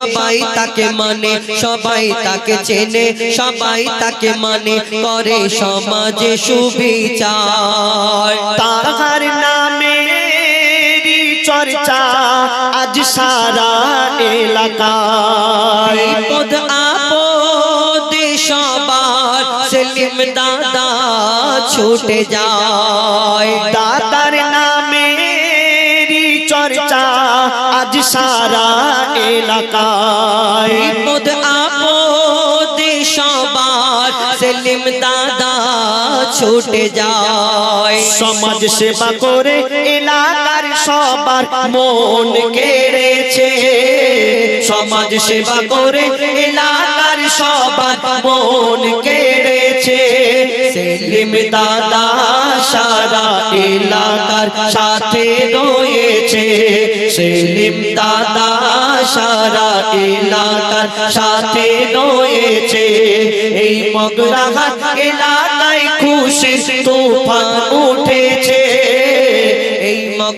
সবাই তাকে মানে সবাই তাকে চেনে সবাই তাকে মানে করে সমাজে সুবিচার। তাহার নামে চর্চা আজ সারা এলাকায়। বিপদ আপদে সবার সেলিম দাদা ছুটে যায়। দাদার নামে চর্চা আজ সারা এলাকায়। বিপদ আপদে সবার সেলিম দাদা ছুটে যায়। সমাজ সেবা করে এলাকার সবার মন কেড়েছে। সমাজ সেবা করে এলাকার সবার মন কেড়েছে। সেলিম দাদা সারা এলাকার সাথে রয়েছে। সেলিম দাদা সারা এলাকার সাথে রয়েছে। এই মগরাহাট এলাকায় খুশি তুফান এই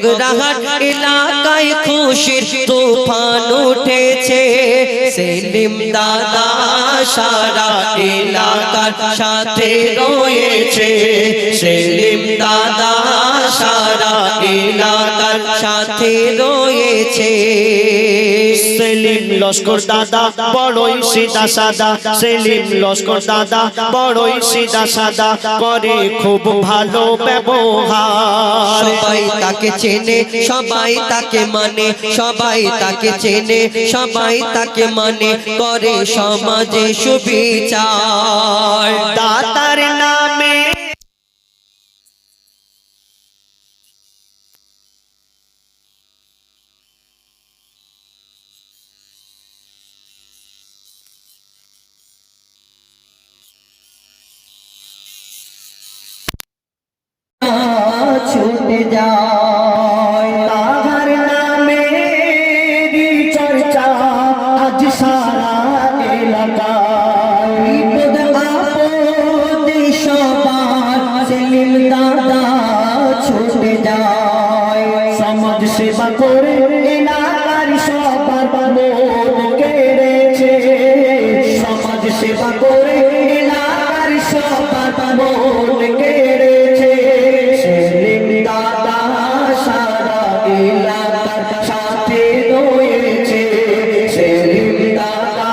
মগরাহাট এলাকায় খুশির তুফান উঠেছে। সেলিম দাদা সারা এলাকার সাথে রয়েছে। সেলিম দাদা সারা এলাকার সাথে রয়েছে। সেলিম লস্কর দাদা বড়ই সিধা সাদা। সেলিম লস্কর দাদা বড়ই সিধা সাদা। করে খুব ভালো ব্যবহার। সবাই তাকে চেনে সবাই তাকে মানে সবাই তাকে চেনে সবাই তাকে মানে করে সমাজে সুবিচার। দাতার নামে সেবা করে এলাকার সবার মন কেড়েছে। সেলিম দাদা সারা এলাকার সাথে রয়েছে। সেলিম দাদা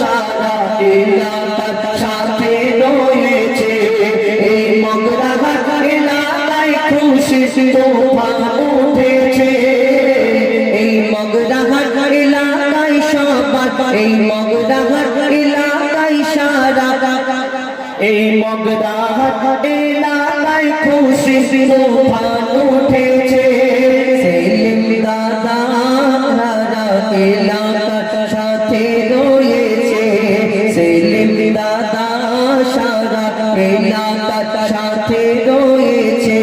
সারা এলাকার সাথে রয়েছে। এই মগরাঘাট এলাকায় খুশি তোফান উঠেছে। এই মগরাহাট এলাকায় সবার, এই মগরাহাট এই মগরাঘাট এলাকায় খুশি তোফান উঠেছে। সেলিম দাদা সারা এলাকার সাথে রয়েছে। সেলিম দাদা সারা এলাকার সাথে রয়েছে।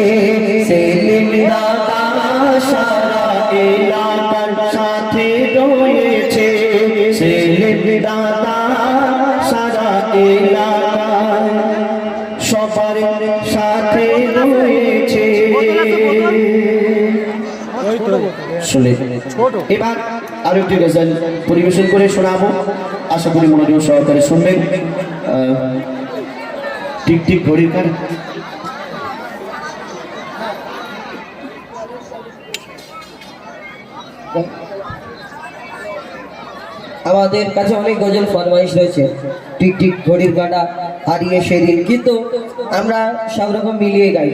সেলিম দাদা সারা এলাকার সাথে রয়েছে। সেলিম দাদা সারা এলাকার শুনে। এবার আরও একটি গজল পরিবেশন করে শোনাবো। আশা করি মনোযোগ সহকারে শুনবেন। টিক টিক ঘড়ির কার আমাদের কাছে অনেক গজল ফরমাইশ রয়েছে। টিক টিক ঘড়ির কাটা হারিয়ে সেদিন। কিন্তু আমরা সব রকম মিলিয়ে গাই।